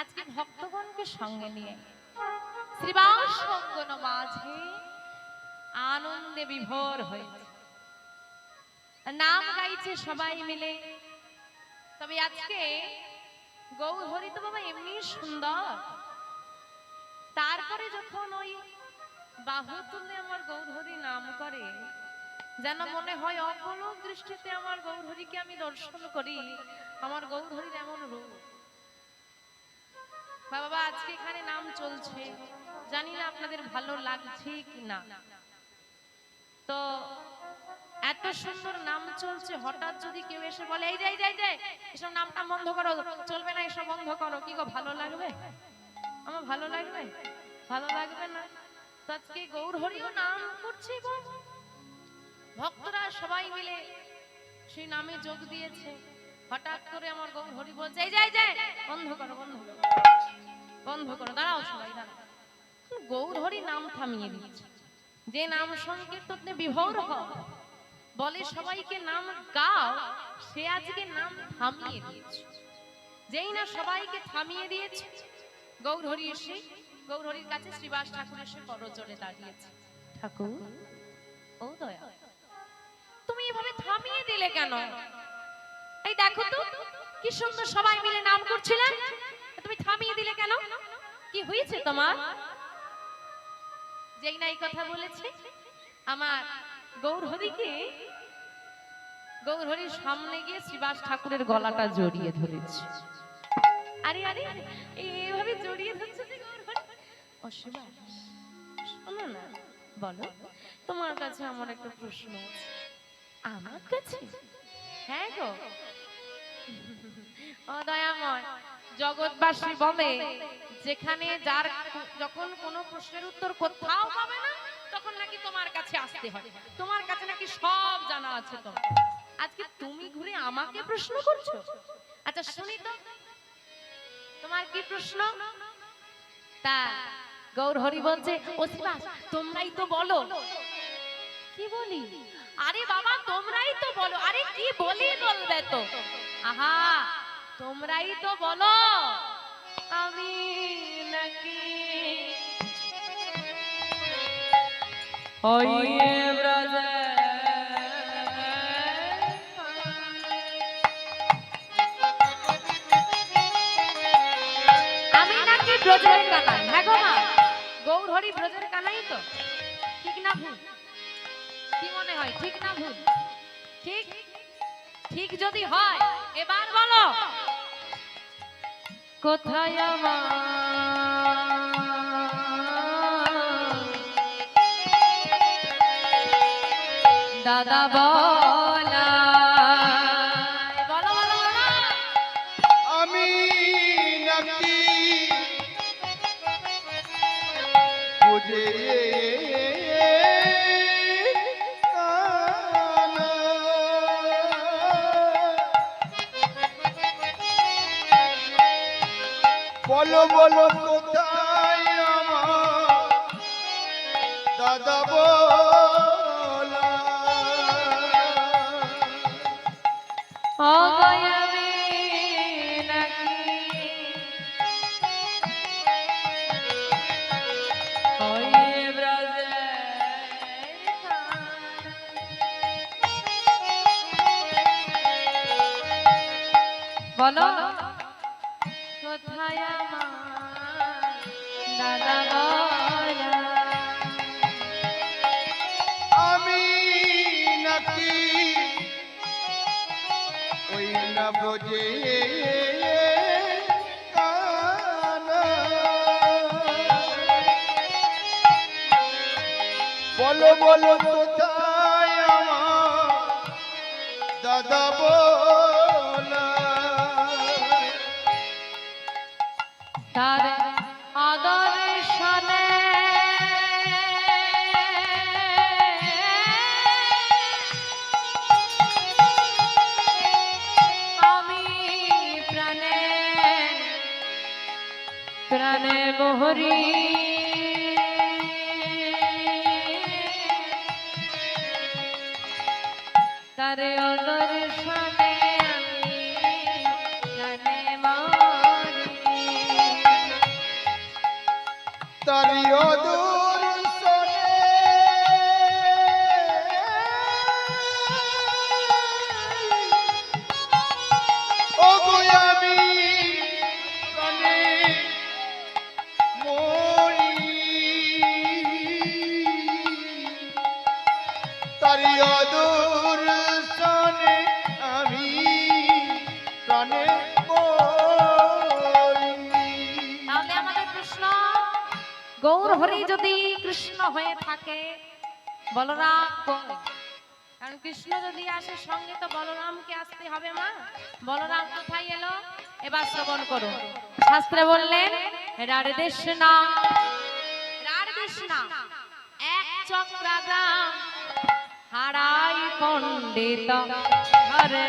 আজকে ভক্তগণকে সঙ্গে নিয়ে শ্রীবাস মাঝে আনন্দে বিভোর হয়েছে। নাম গাইছে সবাই মিলে। তবে আজকে গৌহরি তো বাবা এমনি সুন্দর। তারপরে যখন ওই বাহু তুলে আমার গৌরহরি নাম করে, যেন মনে হয় অপলক দৃষ্টিতে আমার গৌরহরিকে আমি দর্শন করি। আমার গৌরহরির এমন রূপ। বাবা, আজকে এখানে নাম চলছে। জানি না আপনাদের ভালো লাগছে কি না। তো এত সুন্দর নাম চলছে, হঠাৎ যদি কেউ এসে বলে, এই যাই যাই যাই এসব নামটা বন্ধ করো, চলবে না, এসব বন্ধ করো। কি গো, ভালো লাগবে? আমার ভালো লাগবে? ভালো লাগবে না। আজকে গৌর হরিও নাম করছি গো। ভক্তরা সবাই মিলে সেই নামে যোগ দিয়েছে। হঠাৎ করে আমার গৌর হরি বলছে এই যাই যাই বন্ধ করো বন্ধ করো বন্ধ করো দাঁড়াও সবাই দাঁড়াও। গৌর হরি নাম থামিয়ে দিয়েছে। যে নাম সংকীর্তনে বিভোর হও বলে সবাইকে নাম গাও সে আজকে নাম থামিয়ে দিয়েছে। যেই না সবাইকে থামিয়ে দিয়েছে গৌরহরি এসে গৌরহরির কাছে শ্রীবাস ঠাকুর এসে করজোড়ে দাঁড়িয়েছে। ঠাকুর? ও দয়া। তুমি এভাবে থামিয়ে দিলে কেন? এই দেখো তো, কি সুন্দর সবাই মিলে নাম করছিলেন তুমি থামিয়ে দিলে কেন? কি হয়েছে তোমার? যেই না এই কথা বলেছে, আমার গৌরহরিকে, গৌরহরির সামনে গিয়ে শ্রীবাস ঠাকুরের গলাটা জড়িয়ে ধরেছে। আরে আরে, এইভাবে জড়িয়ে ধরছে যে গৌরহরি? ও শ্রীবাস, শোনো না, বলো, তোমার কাছে আমার একটা প্রশ্ন আছে। আমার কাছে? হ্যাঁ গো জগৎবাসী বলে, যেখানে যার যখন কোনো প্রশ্নের উত্তর কোথাও পাবে না, তখন নাকি তোমার কাছে আসতে হয়। তোমার কাছে নাকি সব জানা আছে তো আজকে তুমি ঘুরে আমাকে প্রশ্ন করছ? আচ্ছা শুনি তো। তোমার কি প্রশ্ন? তা গৌর হরি বলছে, ও তোমরাই তো বলো। কি বলি? আরে বাবা তোমরাই তো বলো। আরে কি বলি বলবে তো? আহা তোমরাই তো বলো। আমি নাকি ওই ব্রজে। আমি নাকি ব্রজের কানাই হ্যাঁ গো মা। গৌর হরি ব্রজের কানাই তো। হয় ঠিক না ভুল? ঠিক? ঠিক যদি হয় এবার বলো। কোথায় আমার? দাদা বলা। বলো বলো কোথায় আমার? দাদা বলা। বলো। বলো কোথায় আমার? দাদা বলা। তার আদর্শনে আমি প্রাণে প্রাণে মোহরি। তার অদর্শনে হরি যদি কৃষ্ণ হয়ে থাকে, বলরাম? কারণ কৃষ্ণ যদি আসে সঙ্গে, তো বলরামকে আসতে হবে মা। বলরাম কোথায় এলো? এবার শ্রবণ করো। শাস্ত্রে বললেন রার দেশনা এক চক্রাগাম হারাই পণ্ডিত হরে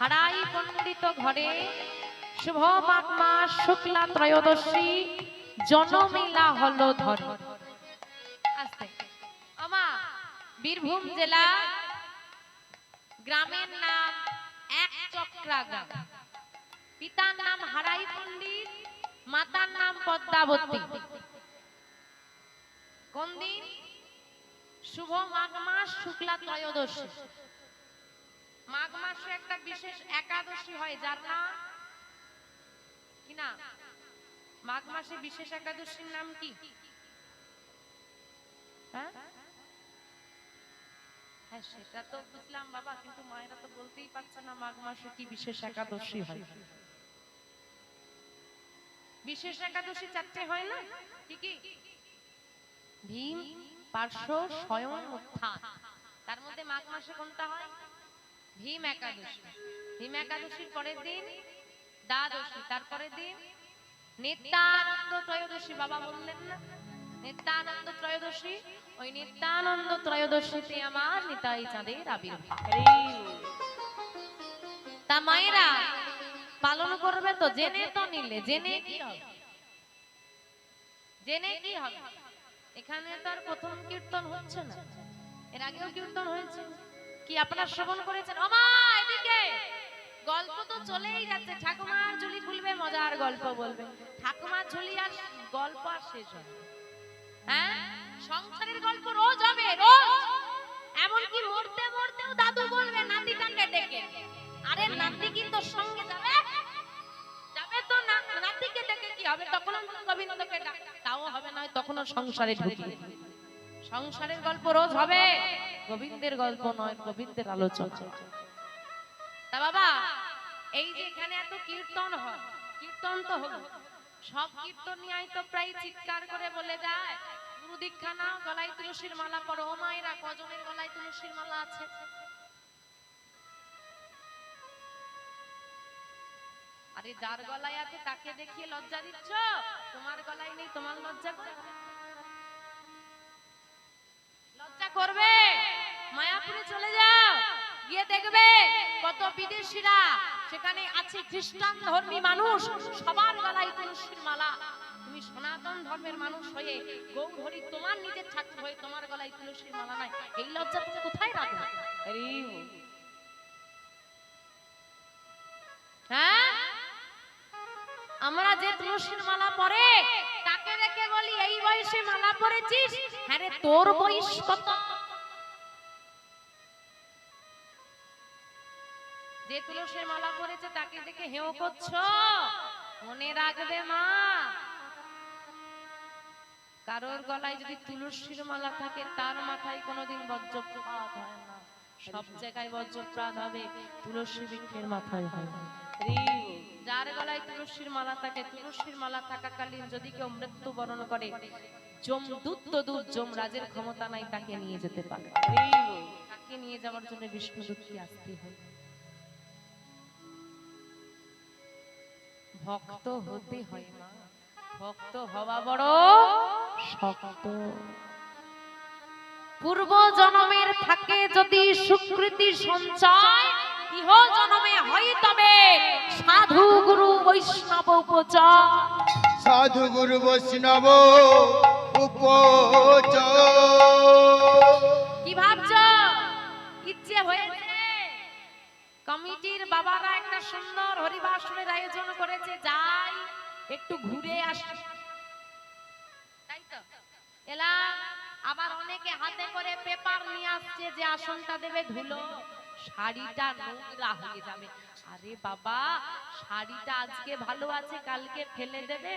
হারাই পণ্ডিত ঘরে, শুভ মাঘ শুক্লা ত্রয়োদশী, জনমেলা হলো ধরে। আমা, বীরভূম জেলা, গ্রামের নাম এক চক্রা গ্রাম। পিতার নাম হারাই পণ্ডিত, মাতার নাম পদ্মাবতী। কোন দিন শুভ মাঘ মাস শুক্লা ত্রয়োদশী মাঘ মাসে একটা বিশেষ একাদশী হয়, যার নাম কি না মাঘ মাসে বিশেষ একাদশীর নাম কি? হ্যাঁ? হ্যাঁ সেটা তো বুঝলাম বাবা, কিন্তু মায়েরা তো বলতেই পারছে না মাঘ মাসে কি বিশেষ একাদশী হয়। বিশেষ একাদশী চারটে হয় না? ভীম, পার্শ্ব, স্বয়ং, উত্থান। তার মধ্যে মাঘ মাসে কোনটা হয়? ভীম একাদশী। ভীম একাদশীর পরের দিন দ্বাদশী, তারপরের দিন নিত্যানন্দ ত্রয়োদশী, বাবা বললেন না? নিত্যানন্দ ত্রয়োদশী, ওই নিত্যানন্দ ত্রয়োদশীতে আমার নিতাই চাঁদের আবির্ভাব। তা মায়েরা, পালন করবে তো, জেনে তো নিলে, জেনে কি হবে? জেনে কি হবে? এখানে তো আর প্রথম কীর্তন হচ্ছে না। এর আগেও কীর্তন হয়েছে। কি আপনারা শ্রবণ করেছেন? অমা এদিকে। গল্প তো চলেই যাচ্ছে। ঠাকুমার ঝুলি খুলবে, মজার গল্প বলবে। ঠাকুমার ঝুলি আর গল্প আর শেষ হবে হ্যাঁ? সংসারের গল্প রোজ হবে, রোজ। এমনকি মরতে মরতেও দাদু বলবে নাতিটাকে ডেকে? আরে নাতি কি তোর সঙ্গে যাবে? যাবে তো না, নাতিকে ডেকে কি হবে? তখন গোবিন্দকে ডাক। তাও হবে না তখনও সংসারে ঢুকি সংসারের গল্প রোজ হবে। গোবিন্দের গল্প নয়, গোবিন্দের আলোচনা। তা বাবা, এই যে এখানে এত কীর্তন হয়, কীর্তন তো হলো। সব কীর্তনিয়াই তো প্রায় চিৎকার করে বলে যায়, গুরু দীক্ষা নাও, গলায় তুলসীর মালা পরো। ও মায়েরা, কজনের গলায় তুলসীর মালা আছে? আরে যার গলায় আছে তাকে দেখিয়ে লজ্জা দিচ্ছ? তোমার গলায় নেই, তোমার লজ্জা করে করবে। মায়াপুরে চলে যাও। গিয়ে দেখবে কত বিদেশিরা সেখানে আছে খ্রিস্টান ধর্মী মানুষ। সবার গলায় তুলসীর মালা। তুমি সনাতন ধর্মের মানুষ হয়ে তোমার নিজের ঠাকুর হয়ে তোমার গলায় তুলসীর মালা নাই। এই লজ্জা তুমি কোথায় রাখবে হ্যাঁ? আমরা যে তুলসীর মালা পরে তাকে রেখে বলি, এই বয়সে মালা পরেছিস? হ্যাঁ তোর বয়স কত? যে তুলসীর মালা পরেছে, তাকে দেখে হেও করছ। মনে রাখবে মা। কারোর গলায় যদি তুলসীর মালা থাকে, তার মাথায় কোনোদিন বজ্রপাত হয় না। সব জায়গায় বজ্রপাত হবে, তুলসী বৃক্ষের মাথায় হয় যার গলায় তুলসীর মালা থাকে, তুলসীর মালা থাকাকালীন যদি কেউ মৃত্যুবরণ করে যম দূত তো দূত যমরাজের ক্ষমতা নাই, তাকে নিয়ে যেতে পারে। তাকে নিয়ে যাওয়ার জন্য বিষ্ণু দূতকে আসতে হয়। ভক্ত হতে হয় মা। ভক্ত হওয়া বড় শক্ত। পূর্ব জন্মের থাকে যদি সুকৃতি সঞ্চয় ইহ জন্মে হয় তবে সাধু গুরু বৈষ্ণব উপচয় সাধু গুরু বৈষ্ণব উপচ কি ভাবছ? ইচ্ছে হয়েছে? কমিটির বাবারা একটা সুন্দর হরিবাসনের আয়োজন করেছে যাই একটু ঘুরে আসি। তাই তো? এলাম আবার অনেকে হাতে করে পেপার নিয়ে আসছে যে আসনটা দেবে ধুলো। শাড়িটা নোংরা হয়ে যাবে। আরে বাবা, শাড়িটা আজকে ভালো আছে, কালকে ফেলে দেবে।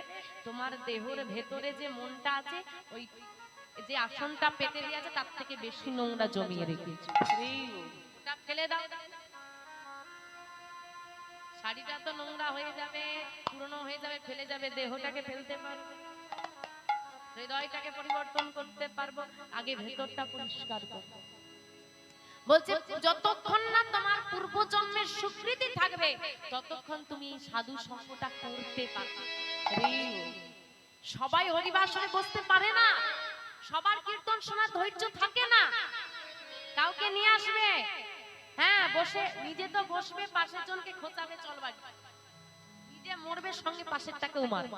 তোমার দেহর ভেতরে যে মনটা আছে, ওই যে আসনটা পেতে দিয়ে আছে তার থেকে বেশি নোংরা জমিয়ে রেখেছে। ওটা ফেলে দাও। শাড়িটা তো নোংরা হয়ে যাবে, পুরনো হয়ে যাবে, ফেলে যাবে, দেহটাকে ফেলতে পারবে। হৃদয়টাকে পরিবর্তন করতে পারব, আগে ভেতরটা পরিষ্কার করব। বলছে যতক্ষণ না তোমার পূর্বজন্মের স্বীকৃতি থাকবে ততক্ষণ তুমি সাধু সঙ্গটা করতে পারবে। সবাই হরিবাসনে বসতে পারে না। সবার কীর্তন শোনার ধৈর্য থাকে না। কাউকে নিয়ে আসবে। হ্যাঁ বসে নিজে তো বসবে পাশের জনকে খোঁচাবে চল বাড়ি নিজে মরবে সঙ্গে পাশেরটাকেও মারবে।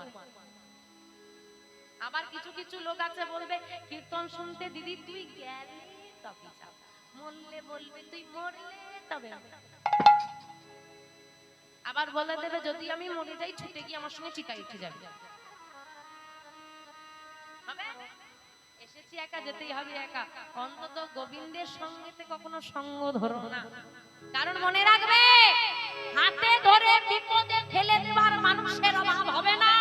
আবার কিছু কিছু লোক আছে বলবে কীর্তন শুনতে দিদি তুই গেলে তবে যাব। মরলে বলবে, তুই মরলে তবে আবার বলে দেবে, যদি আমি মরে যাই, ছুটে গিয়ে আমার সঙ্গে চিতায় উঠে যাবে। এসেছি একা, যেতেই হবে একা। অন্তত গোবিন্দের সঙ্গেতে কখনো সঙ্গ ধরো না। কারণ মনে রাখবে, হাতে ধরে বিপদে ফেলে দেওয়ার মানুষের অভাব হবে না।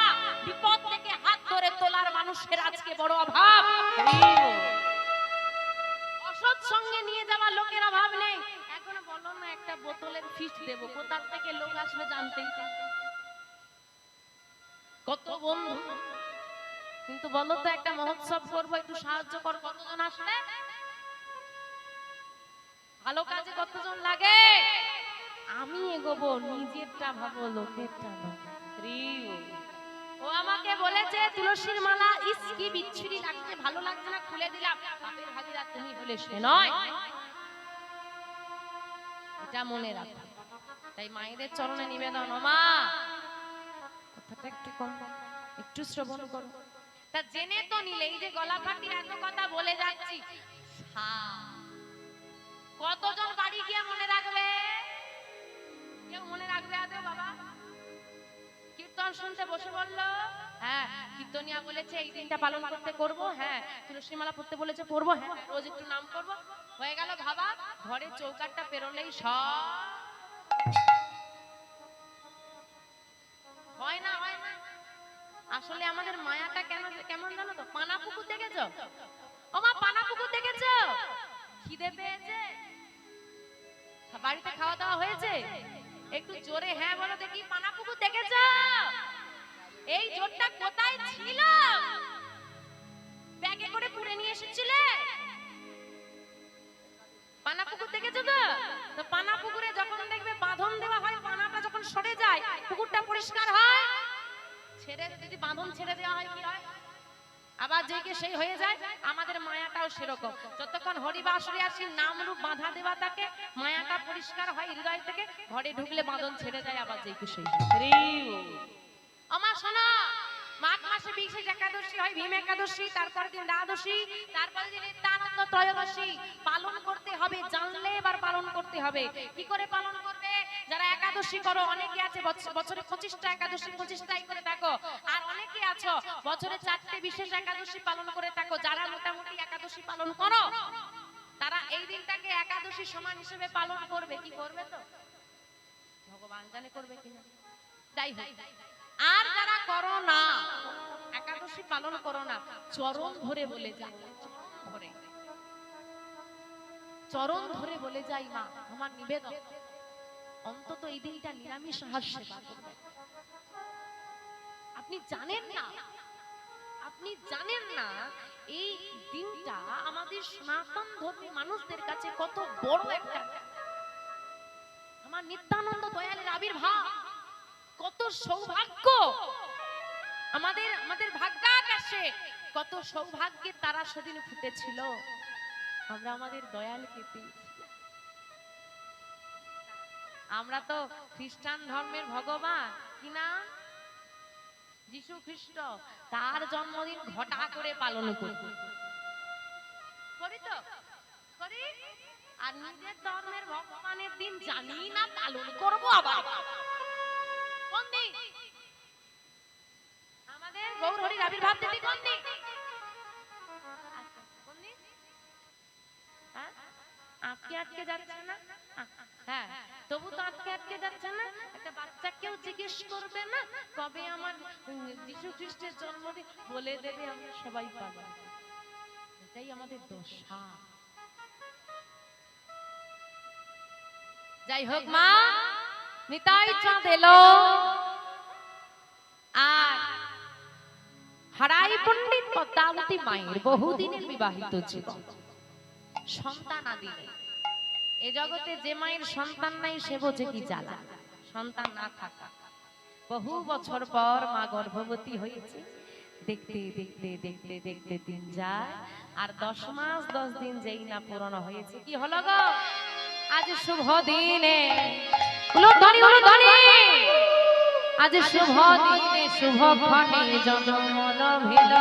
বিপদ থেকে হাত ধরে তোলার মানুষের আজকে বড় অভাব। সঙ্গে নিয়ে যাওয়া লোকের অভাব নেই। এখন বলো না, একটা বোতলের ফিস দেব। কোথার থেকে লোক আসবে জানতেই কত বন্ধু। কিন্তু বলো তো, একটা মহোৎসব করব, একটু সাহায্য কর। কতজন আসবে? ভালো কাজে কতজন লাগে? আমি এগোবো, নিজেরটা ভাবো, লোকেরটা না ও আমাকে বলেছে, তুলসীর মালা, ইস বিচ্ছিরি লাগছে, ভালো লাগছে না, খুলে দিলাম। বাপের ভাগিরা, তুমি বলে সে নয়। এটা মনে রাখো। তাই মায়েদের চরণে নিবেদন মা কথাটা একটু কম, একটু শ্রবণ করো। তা জেনে তো নিলে, এই যে গলা ফাটিয়ে এত কথা বলে যাচ্ছি। কতজন বাড়ি গিয়ে মনে রাখবে? কেউ মনে রাখবে আদৌ, বাবা? কীর্তন শুনতে বসে বলল হ্যাঁ কীর্তনিয়া বলেছে, এই দিনটা পালন করতে করব হ্যাঁ তুলসী মালা পড়তে বলেছে পড়ব হ্যাঁ রোজ একটু নাম করব। হয়ে গেল ভাবা, ঘরে চৌকাটটা পেরোলেই সব। হয় না হয় না। আসলে আমাদের মায়াটা কেন, কেমন জানো তো? পানা পুকুর দেখেছ? ও মা, পানা পুকুর দেখেছ? খিদে পেয়েছে? বাড়িতে খাওয়া দাওয়া হয়েছে? একটু জোরে হ্যাঁ বলো দেখি পানা পুকুর দেখেছ? এই জোরটা কোথায় ছিল? ব্যাগে করে পুরে নিয়ে এসেছিলে? পানা পুকুর দেখেছ তো? তো পানা পুকুরে যখন দেখবে বাঁধন দেওয়া হয়, পানাটা যখন সরে যায়, পুকুরটা পরিষ্কার হয়। ছেড়ে যদি বাঁধন ছেড়ে দেওয়া হয়, কি হয়? আবার যে কে সেই হয়ে যায় আমাদের মায়াটাও সেরকম। যতক্ষণ হরিবাসরে আসি নাম রূপ বাঁধা দেওয়া থাকে মায়াটা পরিষ্কার হয় হৃদয় থেকে ঘরে ঢুকলে বাঁধন ছেড়ে যায় আবার যে কে সেই আমার শোনো মাঘ মাসে বিশেষ একাদশী হয় ভীম একাদশী তারপর দিন দ্বাদশী তারপর দিন নিত্যানন্দ ত্রয়োদশী। পালন করতে হবে জানলে এবার পালন করতে হবে। কি করে পালন করবে? যারা একাদশী করো, অনেকে আছে বছরে পঁচিশটা একাদশী, পঁচিশটাই করে থাকো। আর অনেকে আছো, বছরে চারটে বিশেষ একাদশী পালন করে থাকো। যারা মোটামুটি একাদশী পালন করো, তারা এই দিনটাকে একাদশী সমান হিসেবে পালন করবে। কি করবে তো? ভগবান জানে করবে কিনা। যাই হোক। আর যারা করো না, একাদশী পালন করো না, চরণ ধরে বলে ধরে। চরণ ধরে বলে যাই মা, আমার নিবেদন। অন্তত এই দিনটা নিরামিষ আহার সেবা করবে আপনি জানেন না, আপনি জানেন না এই দিনটা আমাদের সনাতন ধর্মী মানুষদের কাছে কত বড় একটা আমার নিত্যানন্দ দয়ালের আবির্ভাব, কত সৌভাগ্য আমাদের আমাদের ভাগ্যাকাশে কত সৌভাগ্যের তারা সেদিন ফুটেছিল। আমরা আমাদের দয়ালকে পেয়েছি। আমরা তো খ্রিস্টান ধর্মের ভগবান। কি না যিশু খ্রিস্ট তার জন্মদিন ঘটা করে পালন করি করি তো? করি? আর নিজের ধর্মের ভগবানের দিন জানি না পালন করব আবার। কোন দিন আমাদের আবির্ভাব কোন দিন? আটকে আটকে যাচ্ছে না? আটকে যাচ্ছে না? একটা বাচ্চাকেও জিজ্ঞেস করবে না? কবে আমার যীশু খ্রিস্টের জন্মদিন? বলে দেবে, আমরা সবাই পাবো। এটাই আমাদের দশা। যাই হোক মা, নিতাই চাঁদ এলো আর হারাই পণ্ডিত পদ্মাবতী মায়ের বহুদিনের বিবাহিত জীবন। সন্তান আদি নেই। এ জগতে যে মায়ের সন্তান নাই সে বোঝে কি জ্বালা? সন্তান না থাকা। বহু বছর পর মা গর্ভবতী হয়েছে। দেখতে দেখতে দেখতে দেখতে দিন যায়। আর দশ মাস দশ দিন যেই না পূরণ হয়েছে কি হলো গো? আজ শুভ দিনে। উলুধ্বনি উলুধ্বনি আজ শুভ দিনে শুভ ক্ষণে জনমন ভিড়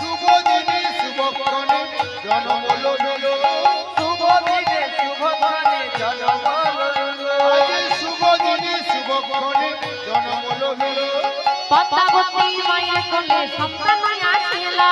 শুভ দিনে শুভ করণে জনম লো দিনে শুভ হলো। পদ্মাবতী মায়ের কোলে সন্তান আসিলা।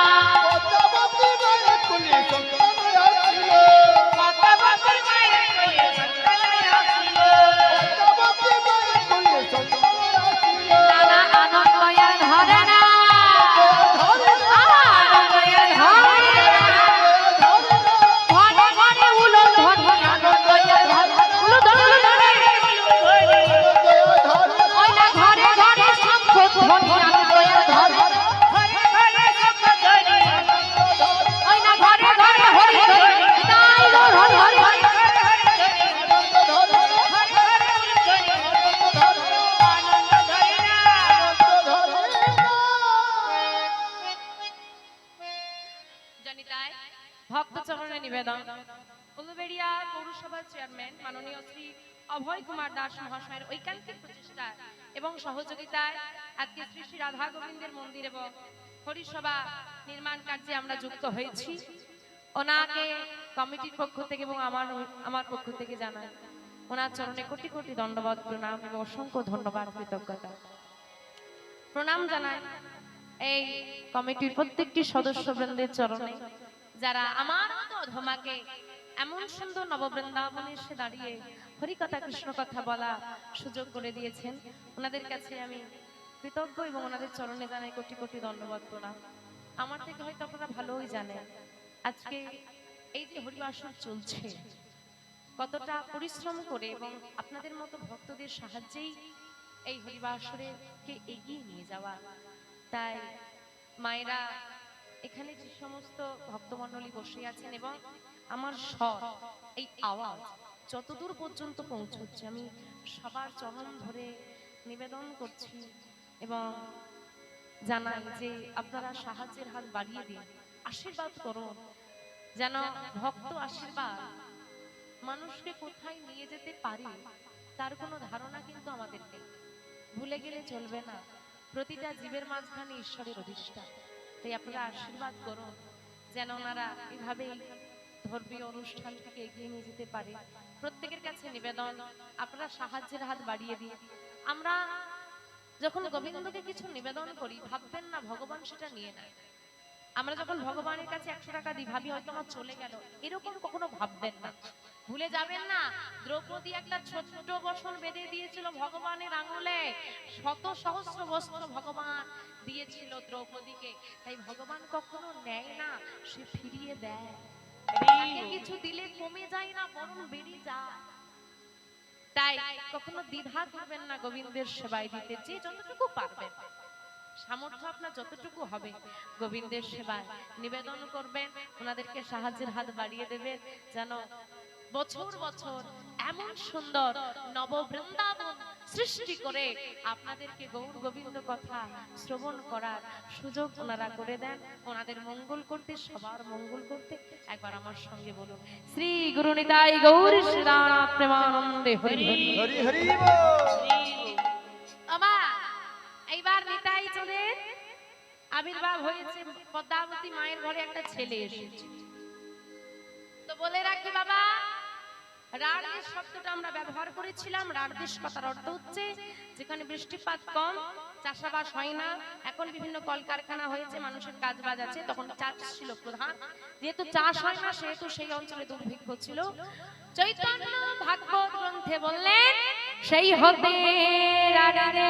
ওনাকে কমিটির পক্ষ থেকে এবং আমার আমার পক্ষ থেকে জানাই। ওনার চরণে কোটি কোটি দণ্ডবাদ প্রণাম এবং অসংখ্য ধন্যবাদ, কৃতজ্ঞতা। প্রণাম জানাই এই কমিটির প্রত্যেকটি সদস্যবৃন্দের চরণে, যারা আমার মতো অধমাকে এমন সুন্দর নববৃন্দাবনে এসে দাঁড়িয়ে হরিকথা কৃষ্ণ কথা বলা সুযোগ করে দিয়েছেন। ওনাদের কাছে আমি কৃতজ্ঞ এবং ওনাদের চরণে জানাই কোটি কোটি ধন্যবাদ, প্রণাম। আমার থেকে হয়তো আপনারা ভালোই জানেন। আজকে এই যে হরিবাসন চলছে, কতটা পরিশ্রম করে এবং আপনাদের মতো ভক্তদের সাহায্যেই এই হরিবাসরেকে এগিয়ে নিয়ে যাওয়া। তাই মায়েরা এখানে যে সমস্ত ভক্তমণ্ডলী বসে আছেন এবং আমার স্বর এই আওয়াজ যতদূর পর্যন্ত পৌঁছচ্ছে, আমি সবার চরণ ধরে নিবেদন করছি এবং জানাই যে আপনারা সাহায্যের হাত বাড়িয়ে দিন, আশীর্বাদ করুন। যেন ভক্ত আশীর্বাদ মানুষকে কোথায় নিয়ে যেতে পারে, তার কোনো ধারণা কিন্তু আমাদের নেই। ভুলে গেলে চলবে না। প্রতিটা জীবের মাঝখানে ঈশ্বরের অধিষ্ঠা তাই আপনারা আশীর্বাদ করুন, যেন ওনারা এভাবেই ধর্মীয় অনুষ্ঠানটিকে এগিয়ে নিয়ে যেতে পারে। প্রত্যেকের কাছে নিবেদন, আপনারা সাহায্যের হাত বাড়িয়ে দিয়ে আমরা যখন গোবিন্দকে কিছু নিবেদন করি, ভাববেন না ভগবান সেটা নিয়ে নেয়। আমরা যখন ভগবানের কাছে একশো টাকা দিই ভাবি হয়তো আমার চলে গেল। এরকম কখনো ভাববেন না। ভুলে যাবেন না দ্রৌপদী একটা ছোট্ট বসন বেঁধে দিয়েছিল ভগবানের আঙুলে। শত সহস্র বস্ত্র ভগবান দিয়েছিল দ্রৌপদীকে। তাই ভগবান কখনো নেয় না সে ফিরিয়ে দেয়। কিছু দিলে কমে যায় না বরং বেড়ে যায়। তাই কখনো দ্বিধা করবেন না গোবিন্দের সেবায় দিতে যে যতটুকু পারবেন। সামর্থ্য আপনার যতটুকু হবে, গোবিন্দের সেবায় নিবেদন করবেন, ওনাদেরকে সাহায্যের হাত বাড়িয়ে দেবেন, যেন বছর বছর এমন সুন্দর নব বৃন্দাবন সৃষ্টি করে আপনাদেরকে গৌর গোবিন্দ কথা শ্রবণ করার সুযোগ ওনারা করে দেন। ওনাদের মঙ্গল করতে, সবার মঙ্গল করতে একবার আমার সঙ্গে বলুন, শ্রী গুরু নিতাই গৌর শ্রীরাম প্রেমানন্দে হরি। হরি হরি আবির্ভাব হয়েছে, পদ্মাবতী মায়ের ঘরে একটা ছেলে এসেছে। তো বলে রাখি বাবা রাড়দেশ শব্দটা আমরা ব্যবহার করেছিলাম রাড়দেশ কথার অর্থ হচ্ছে যেখানে বৃষ্টিপাত কম, চাষাবাস হয় না, এখন বিভিন্ন কলকারখানা হয়েছে, মানুষের কাজ বাজ আছে, তখন চাষ ছিল প্রধান। যেহেতু চাষ হয় না, সেহেতু সেই অঞ্চলে দুর্ভিক্ষ ছিল। চৈতন্য ভাগবত গ্রন্থে বললেন, সেই হতে রাড়ারে